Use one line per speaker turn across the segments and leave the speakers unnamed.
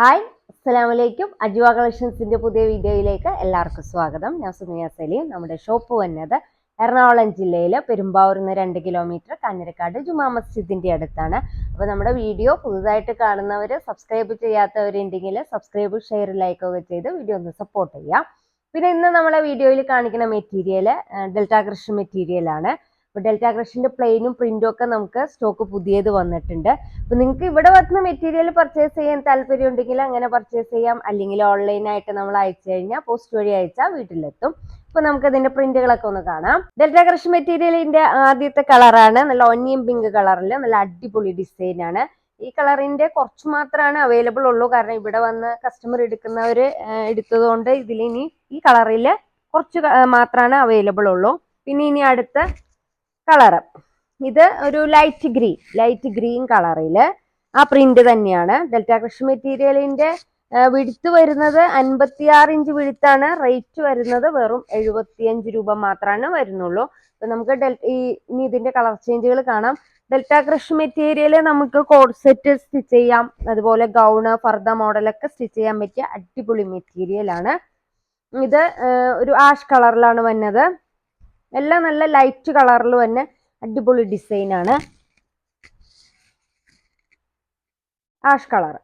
Hi അസ്സലാമലൈക്കും അജുവ കളക്ഷൻസിന്റെ പുതിയ വീഡിയോയിലേക്ക് എല്ലാവർക്കും സ്വാഗതം. ഞാൻ സുമിയ സലീം. നമ്മുടെ ഷോപ്പ് വന്നത് എറണാകുളം ജില്ലയിലെ പെരുമ്പാവൂരിൽ നിന്ന് രണ്ട് കിലോമീറ്റർ കാഞ്ഞിരക്കാട് ജുമാ മസ്ജിദിന്റെ അടുത്താണ്. അപ്പോൾ നമ്മുടെ വീഡിയോ പുതുതായിട്ട് കാണുന്നവർ സബ്സ്ക്രൈബ് ചെയ്യാത്തവരുണ്ടെങ്കിൽ സബ്സ്ക്രൈബ് ഷെയർ ലൈക്ക് ഒക്കെ ചെയ്ത് വീഡിയോ ഒന്ന് സപ്പോർട്ട് ചെയ്യാം. പിന്നെ ഇന്ന് നമ്മളെ വീഡിയോയിൽ കാണിക്കുന്ന മെറ്റീരിയൽ ഡെൽറ്റ കൃഷി മെറ്റീരിയൽ ആണ് അപ്പോൾ ഡെൽറ്റ ക്രഷിന്റെ പ്ലെയിനും പ്രിന്റും ഒക്കെ നമുക്ക് സ്റ്റോക്ക് പുതിയത് വന്നിട്ടുണ്ട്. അപ്പോൾ നിങ്ങൾക്ക് ഇവിടെ വന്ന് മെറ്റീരിയൽ പർച്ചേസ് ചെയ്യാൻ താല്പര്യം ഉണ്ടെങ്കിൽ അങ്ങനെ പർച്ചേസ് ചെയ്യാം. അല്ലെങ്കിൽ ഓൺലൈനായിട്ട് നമ്മൾ അയച്ചു കഴിഞ്ഞാൽ പോസ്റ്റ് വഴി അയച്ചാൽ വീട്ടിലെത്തും. അപ്പോൾ നമുക്ക് അതിന്റെ പ്രിന്റുകളൊക്കെ ഒന്ന് കാണാം. ഡെൽറ്റ ക്രഷ് മെറ്റീരിയലിന്റെ ആദ്യത്തെ കളറാണ് നല്ല ഒന്നിയൻ പിങ്ക് കളറിൽ നല്ല അടിപൊളി ഡിസൈൻ ആണ്. ഈ കളറിന്റെ കുറച്ച് മാത്രമാണ് അവൈലബിൾ ഉള്ളൂ. കാരണം ഇവിടെ വന്ന് കസ്റ്റമർ എടുക്കുന്നവർ എടുത്തതുകൊണ്ട് ഇതിലിനി ഈ കളറിൽ കുറച്ച് മാത്രമാണ് അവൈലബിൾ ഉള്ളൂ. പിന്നെ ഇനി അടുത്ത കളറ്. ഇത് ഒരു ലൈറ്റ് ഗ്രീൻ ലൈറ്റ് ഗ്രീൻ കളറിൽ ആ പ്രിന്റ് തന്നെയാണ്. ഡെൽറ്റ കൃഷി മെറ്റീരിയലിന്റെ വിടുത്ത് വരുന്നത് അൻപത്തിയാറ് ഇഞ്ച് വിടുത്താണ്. റേറ്റ് വരുന്നത് വെറും എഴുപത്തിയഞ്ച് രൂപ മാത്രമാണ് വരുന്നുള്ളൂ. അപ്പൊ നമുക്ക് ഡെൽ ഈ ഇനി ഇതിന്റെ കളർ ചേഞ്ചുകൾ കാണാം. ഡെൽറ്റ കൃഷി മെറ്റീരിയൽ നമുക്ക് കോഡ് സെറ്റ് സ്റ്റിച്ച് ചെയ്യാം. അതുപോലെ ഗൗണ് ഫർദ മോഡലൊക്കെ സ്റ്റിച്ച് ചെയ്യാൻ പറ്റിയ അടിപൊളി മെറ്റീരിയലാണ് ഇത് ഒരു ആഷ് കളറിലാണ് വന്നത്. എല്ലാം നല്ല ലൈറ്റ് കളറിൽ തന്നെ അടിപൊളി ഡിസൈൻ ആണ്. ആഷ് കളർ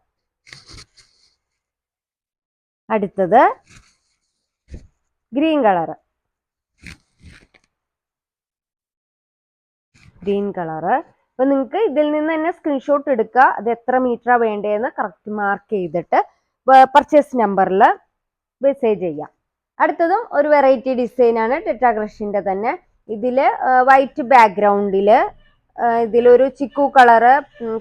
അടുത്തത് ഗ്രീൻ കളർ ഗ്രീൻ കളറ് അപ്പൊ നിങ്ങൾക്ക് ഇതിൽ നിന്ന് തന്നെ സ്ക്രീൻഷോട്ട് എടുക്കുക. അത് എത്ര മീറ്ററാ വേണ്ടതെന്ന് കറക്റ്റ് മാർക്ക് ചെയ്തിട്ട് പർച്ചേസ് നമ്പറിൽ മെസ്സേജ് ചെയ്യാം. അടുത്തതും ഒരു വെറൈറ്റി ഡിസൈൻ ആണ് ടെറ്റാഗ്രഷിന്റെ തന്നെ. ഇതിൽ വൈറ്റ് ബാക്ക്ഗ്രൗണ്ടിൽ ഇതിലൊരു ചിക്കു കളറ്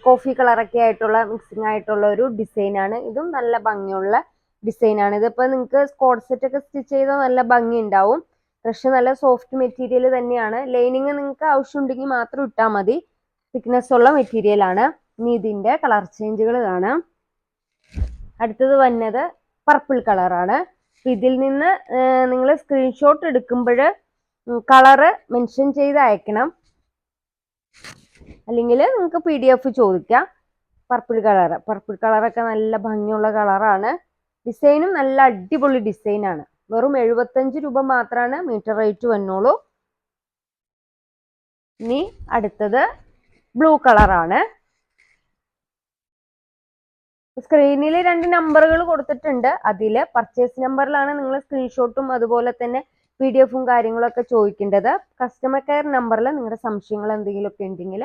കോഫി കളറൊക്കെ ആയിട്ടുള്ള മിക്സിംഗ് ആയിട്ടുള്ള ഒരു ഡിസൈനാണ് ഇതും നല്ല ഭംഗിയുള്ള ഡിസൈനാണ് ഇതിപ്പോൾ നിങ്ങൾക്ക് സ്കോട്ട് സെറ്റ് ഒക്കെ സ്റ്റിച്ച് ചെയ്താൽ നല്ല ഭംഗി ഉണ്ടാവും. ക്രഷ് നല്ല സോഫ്റ്റ് മെറ്റീരിയൽ തന്നെയാണ്. ലൈനിങ് നിങ്ങൾക്ക് ആവശ്യമുണ്ടെങ്കിൽ മാത്രം ഇട്ടാൽ മതി. തിക്നെസ് ഉള്ള മെറ്റീരിയൽ ആണ്. ഇനി ഇതിന്റെ കളർ ചേഞ്ചുകൾ കാണാം. അടുത്തത് വന്നത് പർപ്പിൾ കളറാണ് ഇതിൽ നിന്ന് നിങ്ങൾ സ്ക്രീൻഷോട്ട് എടുക്കുമ്പോൾ കളറ് മെൻഷൻ ചെയ്ത് അയക്കണം. അല്ലെങ്കിൽ നിങ്ങൾക്ക് പി ഡി എഫ് ചോദിക്കാം പർപ്പിൾ കളർ പർപ്പിൾ കളറൊക്കെ നല്ല ഭംഗിയുള്ള കളറാണ് ഡിസൈനും നല്ല അടിപൊളി ഡിസൈനാണ് വെറും എഴുപത്തഞ്ച് രൂപ മാത്രമാണ് മീറ്റർ റേറ്റ് വന്നോളൂ. ഇനി അടുത്തത് ബ്ലൂ കളറാണ് സ്ക്രീനിൽ രണ്ട് നമ്പറുകൾ കൊടുത്തിട്ടുണ്ട്. അതിൽ പർച്ചേസ് നമ്പറിലാണ് നിങ്ങൾ സ്ക്രീൻഷോട്ടും അതുപോലെ തന്നെ പി ഡി എഫും കാര്യങ്ങളൊക്കെ ചോദിക്കേണ്ടത്. കസ്റ്റമർ കെയർ നമ്പറിൽ നിങ്ങളുടെ സംശയങ്ങൾ എന്തെങ്കിലുമൊക്കെ ഉണ്ടെങ്കിൽ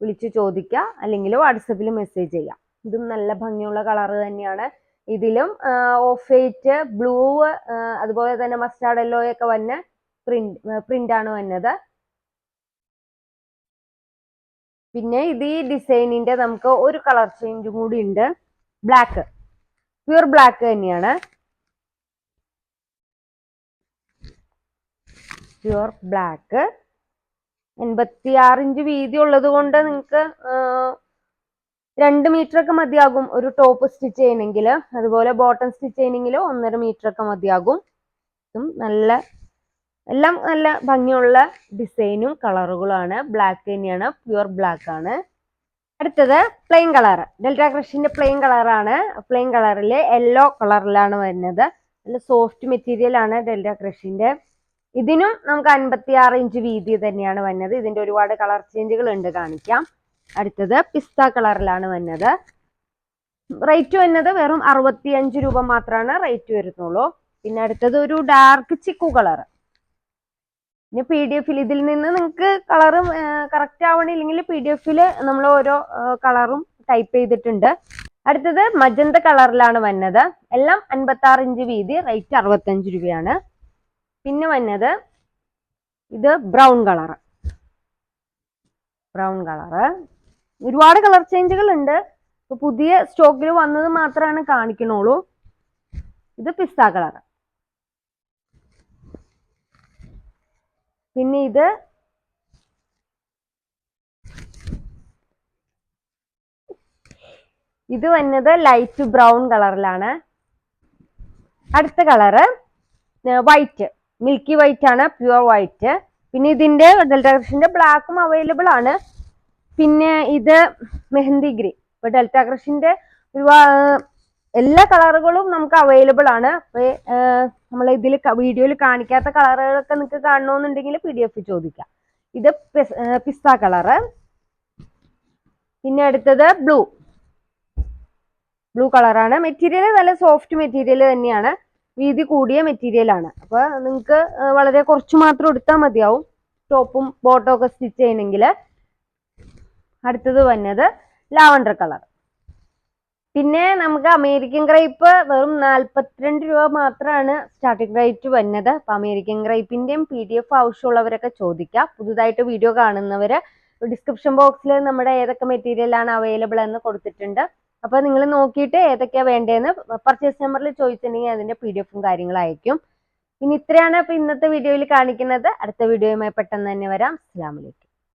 വിളിച്ച് ചോദിക്കുക അല്ലെങ്കിൽ വാട്സപ്പിൽ മെസ്സേജ് ചെയ്യാം. ഇതും നല്ല ഭംഗിയുള്ള കളർ തന്നെയാണ്. ഇതിലും ഓഫ് വൈറ്റ് ബ്ലൂ അതുപോലെ തന്നെ മസ്റ്റാർഡ് യെല്ലോ വന്ന് പ്രിന്റ് പ്രിന്റാണ് വന്നത്. പിന്നെ ഇത് ഈ ഡിസൈനിന്റെ നമുക്ക് ഒരു കളർ ചേഞ്ചും കൂടി ഉണ്ട്. ബ്ലാക്ക് പ്യൂർ ബ്ലാക്ക് തന്നെയാണ്. പ്യുർ ബ്ലാക്ക് എൺപത്തി ആറ് ഇഞ്ച് വീതി ഉള്ളത് കൊണ്ട് നിങ്ങൾക്ക് രണ്ട് മീറ്റർ ഒക്കെ മതിയാകും ഒരു ടോപ്പ് സ്റ്റിച്ച് ചെയ്യണമെങ്കിൽ. അതുപോലെ ബോട്ടം സ്റ്റിച്ച് ചെയ്യണമെങ്കിൽ ഒന്നര മീറ്റർ ഒക്കെ മതിയാകും. നല്ല എല്ലാം നല്ല ഭംഗിയുള്ള ഡിസൈനും കളറുകളുമാണ് ബ്ലാക്ക് തന്നെയാണ്. പ്യുവർ ബ്ലാക്ക് ആണ്. അടുത്തത് പ്ലെയിൻ കളർ ഡെൽറ്റ ക്രഷിന്റെ പ്ലെയിൻ കളറാണ് പ്ലെയിൻ കളറിൽ യെല്ലോ കളറിലാണ് വരുന്നത്. നല്ല സോഫ്റ്റ് മെറ്റീരിയൽ ആണ് ഡെൽറ്റ ക്രഷിന്റെ. ഇതിനും നമുക്ക് അൻപത്തി ആറ് ഇഞ്ച് വീതി തന്നെയാണ് വന്നത് ഇതിന്റെ ഒരുപാട് കളർ ചേഞ്ചുകൾ ഉണ്ട് കാണിക്കാം. അടുത്തത് പിസ്ത കളറിലാണ് വന്നത് റേറ്റ് വന്നത് വെറും അറുപത്തി അഞ്ച് രൂപ മാത്രമാണ് റേറ്റ് വരുന്നുള്ളൂ. പിന്നെ അടുത്തത് ഒരു ഡാർക്ക് ചിക്കു കളർ പിന്നെ പി ഡി എഫിൽ ഇതിൽ നിന്ന് നിങ്ങൾക്ക് കളറും കറക്റ്റ് ആവണില്ലെങ്കിൽ പി ഡി എഫിൽ നമ്മൾ ഓരോ കളറും ടൈപ്പ് ചെയ്തിട്ടുണ്ട്. അടുത്തത് മജന്ത കളറിലാണ് വന്നത്. എല്ലാം അൻപത്തി ആറ് ഇഞ്ച് വീതി റേറ്റ് അറുപത്തഞ്ച് രൂപയാണ്. പിന്നെ വന്നത് ഇത് ബ്രൗൺ കളർ ബ്രൗൺ കളറ് ഒരുപാട് കളർ ചേഞ്ചുകൾ ഉണ്ട്. പുതിയ സ്റ്റോക്കിൽ വന്നത് മാത്രമാണ് കാണിക്കണുള്ളൂ. ഇത് പിസ്ത കളർ പിന്നെ ഇത് ഇത് വന്നത് ലൈറ്റ് ബ്രൗൺ കളറിലാണ് അടുത്ത കളറ് വൈറ്റ് മിൽക്കി വൈറ്റ് ആണ് പ്യുവർ വൈറ്റ് പിന്നെ ഇതിന്റെ ഡെൽറ്റ ക്രഷിന്റെ ബ്ലാക്കും അവൈലബിൾ ആണ്. പിന്നെ ഇത് മെഹന്തി ഗ്രീൻ. ഇപ്പൊ ഡെൽറ്റ ക്രഷിന്റെ എല്ലാ കളറുകളും നമുക്ക് അവൈലബിൾ ആണ്. നമ്മൾ ഇതിൽ വീഡിയോയിൽ കാണിക്കാത്ത കളറുകളൊക്കെ നിങ്ങൾക്ക് കാണണമെന്നുണ്ടെങ്കിൽ പി ഡി എഫ് ചോദിക്കാം ഇത് പിസ്ത കളറ്. പിന്നെ അടുത്തത് ബ്ലൂ. ബ്ലൂ കളറാണ്. മെറ്റീരിയൽ നല്ല സോഫ്റ്റ് മെറ്റീരിയൽ തന്നെയാണ്. വീതി കൂടിയ മെറ്റീരിയൽ ആണ്. അപ്പൊ നിങ്ങൾക്ക് വളരെ കുറച്ച് മാത്രം എടുത്താൽ മതിയാവും. ടോപ്പും ബോട്ടവും ഒക്കെ സ്റ്റിച്ച് ചെയ്യണമെങ്കിൽ അടുത്തത് വന്നത് ലാവണ്ടർ കളർ പിന്നെ നമുക്ക് അമേരിക്കൻ ഗ്രേപ്പ് വെറും നാൽപ്പത്തിരണ്ട് രൂപ മാത്രമാണ് സ്റ്റാർട്ടിംഗ് റേറ്റ് വന്നത്. അപ്പൊ അമേരിക്കൻ ഗ്രേപ്പിന്റെയും പി ഡി എഫ് ആവശ്യമുള്ളവരൊക്കെ ചോദിക്കാം. പുതുതായിട്ട് വീഡിയോ കാണുന്നവര് ഡിസ്ക്രിപ്ഷൻ ബോക്സിൽ നമ്മുടെ ഏതൊക്കെ മെറ്റീരിയൽ ആണ് അവൈലബിൾ എന്ന് കൊടുത്തിട്ടുണ്ട്. അപ്പൊ നിങ്ങൾ നോക്കിയിട്ട് ഏതൊക്കെയാ വേണ്ടതെന്ന് പർച്ചേസ് നമ്പറിൽ ചോദിച്ചിട്ടുണ്ടെങ്കിൽ അതിന്റെ പി ഡി എഫും കാര്യങ്ങളും അയക്കും ഇനി ഇത്രയാണ് ഇപ്പൊ ഇന്നത്തെ വീഡിയോയിൽ കാണിക്കുന്നത്. അടുത്ത വീഡിയോയുമായി പെട്ടെന്ന് തന്നെ വരാം. അസ്സാം വലൈക്കും